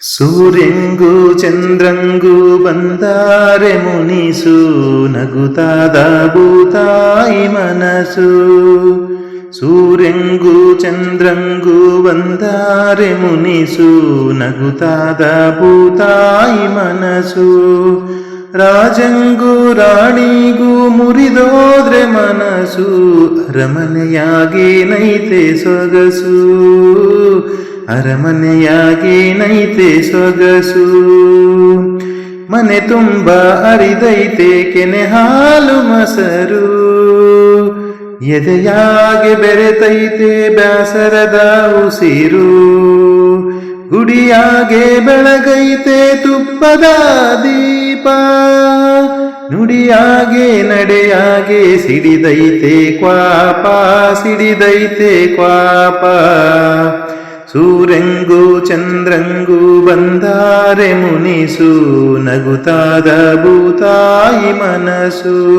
ಸೂರ್ಯಂಗೂ ಚಂದ್ರಂಗೂ ಬಂದಾರೆ ಮುನಿಸು, ನಗುತಾದ ಭೂತಾಯಿ ಮನಸ್ಸು ಸೂರ್ಯಂಗೂ ಚಂದ್ರಂಗೂ ಬಂದಾರೆ ಮುನಿಸು, ನಗುತಾದ ಭೂತಾಯಿ ಮನಸ್ಸು ರಾಜಂಗೂ ರಾಣಿಗೂ ಮುರಿದೋದ್ರೆ ಮನಸು, ಅರಮನೆಯಾಗಿ ನೈತೆ ಸೊಗಸು. ಅರಮನೆಯಾಗಿ ನೈತೆ ಸೊಗಸು. ಮನೆ ತುಂಬ ಅರಿದೈತೆ ಕೆನೆ ಹಾಲು ಮಸರು. ಎದೆಯಾಗಿ ಬೆರೆತೈತೆ ಬ್ಯಾಸರದ ಉಸಿರು. ಗುಡಿಯಾಗೆ ಬೆಳಗೈತೆ ತುಪ್ಪದ ದೀಪ. ನುಡಿಯಾಗೆ ನಡೆಯಾಗೆ ಸಿಡಿದೈತೆ ಕ್ವಾಪ ಸಿಡಿದೈತೆ ಕ್ವಾಪ. ಸೂರ್ಯಂಗೂ ಚಂದ್ರಂಗೂ ಬಂದಾರೆ ಮುನಿಸು, ನಗುತಾದ ಭೂತಾಯಿ ಮನಸು.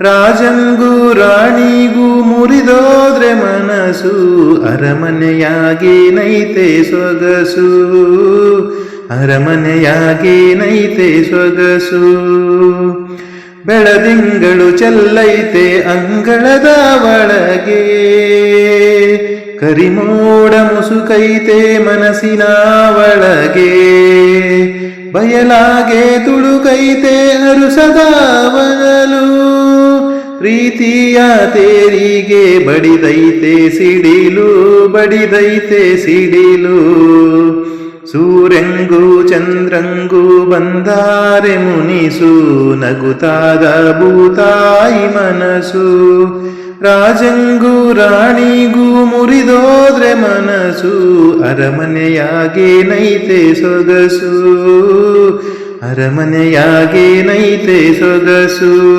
ರಾಜಂಗೂ ರಾಣಿಗೂ ಮುರಿದೋದ್ರೆ ಮನಸ್ಸು ಅರಮನೆಯಾಗಿ ನೈತೆ ಸೊಗಸು. ಅರಮನೆಯಾಗಿ ನೈತೆ ಸೊಗಸು. ಬೆಳದಿಂಗಳು ಚೆಲ್ಲೈತೆ ಅಂಗಳದ ಒಳಗೆ. ಕರಿಮೋಡ ಮುಸುಕೈತೆ ಮನಸ್ಸಿನ ಒಳಗೆ, ಬಯಲಾಗೆ ತುಳುಕೈತೆ ಅರುಸದ ಬನಲು ಪ್ರೀತಿಯ ತೇರಿಗೆ ಬಡಿದೈತೆ ಸಿಡಿಲು ಬಡಿದೈತೆ ಸಿಡಿಲು. ಸೂರ್ಯಂಗೂ ಚಂದ್ರಂಗೂ ಬಂದಾರೆ ಮುನಿಸು ನಗುತಾದ ಭೂತಾಯಿ ಮನಸ್ಸು ರಾಜಂಗೂ ರಾಣಿಗೂ ಮುರಿದೋದ್ರೆ ಮನಸು ಅರಮನೆಯಾಗಿ ನೈತೆ ಸೊಗಸು. ಅರಮನೆಯಾಗಿ ನೈತೆ ಸೊಗಸು.